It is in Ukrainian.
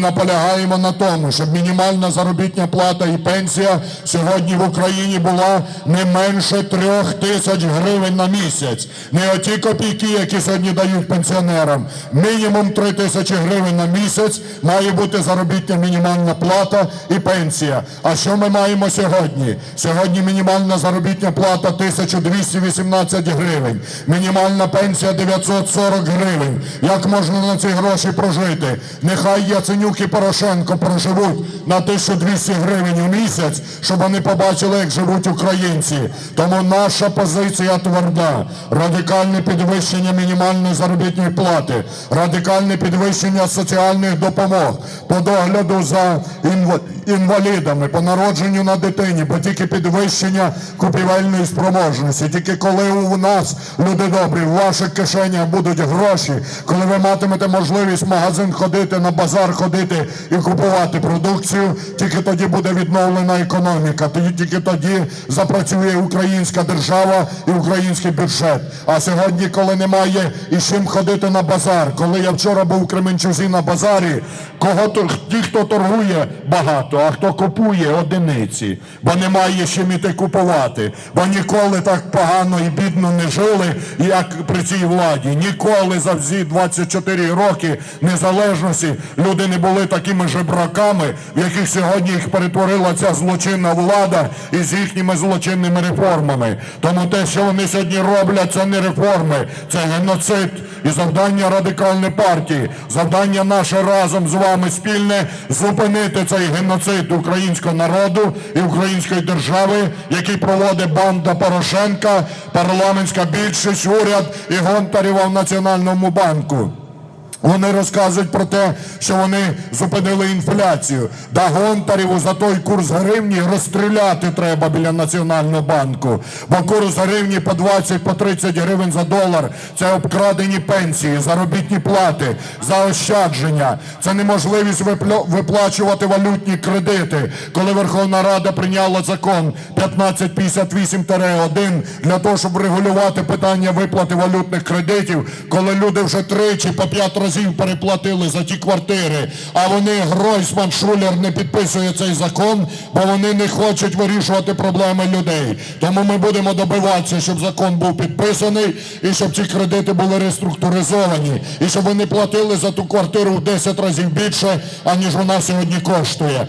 Наполягаємо на тому, щоб мінімальна заробітня плата і пенсія сьогодні в Україні була не менше трьох тисяч гривень на місяць. Не оті копійки, які сьогодні дають пенсіонерам. Мінімум три тисячі гривень на місяць має бути заробітня мінімальна плата і пенсія. А що ми маємо сьогодні? Сьогодні мінімальна заробітня плата 1218 гривень, мінімальна пенсія 940 гривень. Як можна на ці гроші прожити? Нехай Яценюк і Порошенко проживуть на 1200 гривень у місяць, щоб вони побачили, як живуть українці. Тому наша позиція тверда. Радикальне підвищення мінімальної заробітної плати, радикальне підвищення соціальних допомог, по догляду за інвалідами, по народженню на дитині, бо тільки підвищення купівельної спроможності, тільки коли у нас, люди добрі, в ваших кишенях будуть гроші, коли ви матимете можливість в магазин ходити, на базар ходити і купувати продукцію, тільки тоді буде відновлена економіка, тільки тоді запрацює українська держава і український бюджет. А сьогодні, коли немає із чим ходити на базар, коли я вчора був у Кременчузі на базарі, кого ті, хто торгує багато, а хто купує одиниці, бо немає з чим іти купувати, бо ніколи так погано і бідно не жили, як при цій владі. Ніколи за всі 24 роки незалежності люди не були такими жебраками, в яких сьогодні їх перетворила ця злочинна влада із їхніми злочинними реформами. Тому те, що вони сьогодні роблять, це не реформи, це геноцид. І завдання радикальної партії, завдання наше разом з вами спільне зупинити цей геноцид українського народу і української держави, який проводить банда Порошенка, парламентська більшість, уряд і Гонтарєва в Національному банку. Вони розказують про те, що вони зупинили інфляцію. Да Гонтарєву за той курс гривні розстріляти треба біля Національного банку. Бо курс гривні по 20, по 30 гривень за долар – це обкрадені пенсії, заробітні плати, заощадження. Це неможливість виплачувати валютні кредити. Коли Верховна Рада прийняла закон 1558-1 для того, щоб регулювати питання виплати валютних кредитів, коли люди вже тричі по п'ять разів переплатили за ті квартири, а вони Гройсман Шулер не підписує цей закон, бо вони не хочуть вирішувати проблеми людей. Тому ми будемо добиватися, щоб закон був підписаний і щоб ці кредити були реструктуризовані, і щоб вони платили за ту квартиру в 10 разів більше, аніж вона сьогодні коштує.